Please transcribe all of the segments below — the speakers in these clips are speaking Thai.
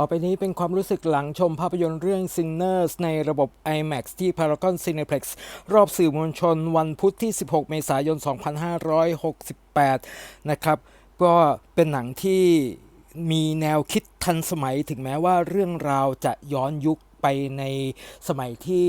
ต่อไปนี้เป็นความรู้สึกหลังชมภาพยนตร์เรื่อง Sinners ในระบบ IMAX ที่ Paragon Cineplex รอบสื่อมวลชนวันพุธที่ 16 เมษายน 2568 นะครับ ก็เป็นหนังที่มีแนวคิดทันสมัยถึงแม้ว่าเรื่องราวจะย้อนยุคไปในสมัยที่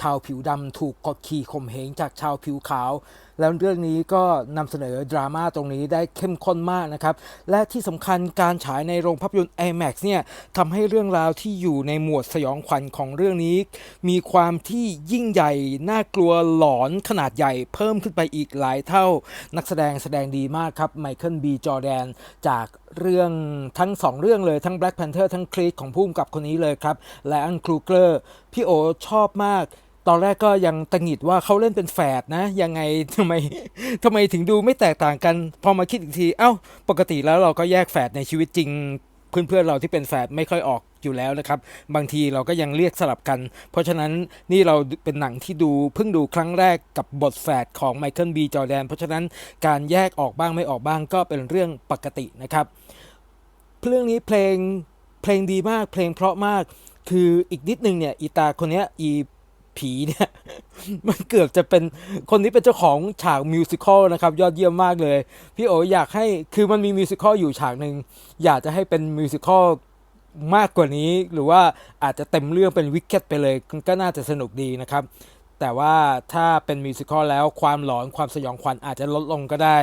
ชาวผิวดำถูกกดขี่ข่มเหงจากชาวผิวขาวแล้วเรื่องนี้ก็นำเสนอดราม่าตรงนี้ได้เข้มข้นมากนะครับและที่สำคัญการฉายในโรงภาพยนตร์ IMAX เนี่ยทำให้เรื่องราวที่อยู่ในหมวดสยองขวัญของเรื่องนี้ มีความที่ยิ่งใหญ่น่ากลัวหลอนขนาดใหญ่เพิ่มขึ้นไปอีกหลายเท่า นักแสดงแสดงดีมากครับไมเคิลบีจอแดนจากเรื่องทั้งสองเรื่องเลยทั้ง Black Panther ทั้งครีดของผู้กำกับคนนี้เลยครับและอันครูเกอร์พี่โอชอบมาก ตอนแรกก็ยังตังหิดว่าเขาเล่นเป็นแฝดนะ ยังไงทำไมทำไมถึงดูไม่แตกต่างกัน พอมาคิดอีกที เอ้า ปกติแล้วเราก็แยกแฝดในชีวิตจริง เพื่อนๆเราที่เป็นแฝดไม่ค่อยออกอยู่แล้วนะครับ บางทีเราก็ยังเรียกสลับกัน เพราะฉะนั้นนี่เราเป็นหนังที่ดูเพิ่งดูครั้งแรกกับบทแฝดของไมเคิลบีจอแดนเพราะฉะนั้นการแยกออกบ้างไม่ออกบ้างก็เป็นเรื่องปกตินะครับเรื่องนี้เพลงเพลงดีมากเพลงเพราะมากคืออีกนิดนึงเนี่ยอีตาคนนี้อี ผีเนี่ย มันเกือบจะเป็นคนนี้เป็นเจ้าของฉากมิวสิควลนะครับ ยอดเยี่ยมมากเลย พี่โออยากให้คือมันมีมิวสิควลอยู่ฉากหนึ่งอยากจะให้เป็นมิวสิควลมากกว่านี้ หรือว่าอาจจะเต็มเรื่องเป็นวิกเก็ตไปเลยก็น่าจะสนุกดีนะครับ แต่ว่าถ้าเป็นมิวสิควลแล้วความหลอนความสยองขวัญอาจจะลดลงก็ได้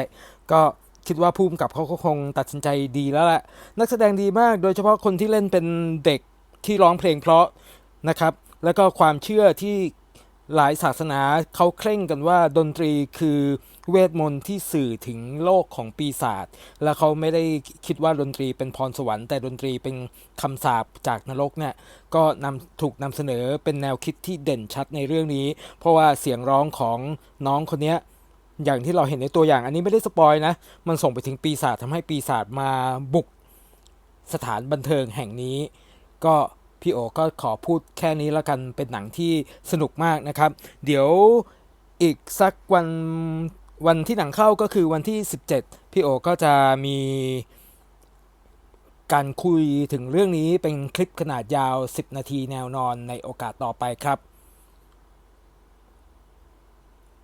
ก็คิดว่าภูมิกับเขาก็คงตัดสินใจดีแล้วแหละนักแสดงดีมาก โดยเฉพาะคนที่เล่นเป็นเด็กที่ร้องเพลงเพราะนะครับ แล้วก็ความเชื่อที่หลายศาสนาเขาเคร่งกันว่าดนตรีคือเวทมนต์ที่สื่อถึงโลกของปีศาจและเขาไม่ได้คิดว่าดนตรีเป็นพรสวรรค์แต่ดนตรีเป็นคำสาปจากนรกเนี่ยก็นำถูกนำเสนอเป็นแนวคิดที่เด่นชัดในเรื่องนี้ เพราะว่าเสียงร้องของน้องคนนี้อย่างที่เราเห็นในตัวอย่างอันนี้ไม่ได้สปอยนะ มันส่งไปถึงปีศาจทำให้ปีศาจมาบุกสถานบันเทิงแห่งนี้ ก็ พี่โอก็ขอพูดแค่นี้แล้วกันเป็นหนังที่สนุกมากนะครับ เดี๋ยวอีกสักวันวันที่หนังเข้าก็คือวันที่ 17 พี่โอก็จะมีการคุยถึงเรื่องนี้เป็นคลิปขนาดยาว 10 นาทีแนวนอนในโอกาสต่อไปครับ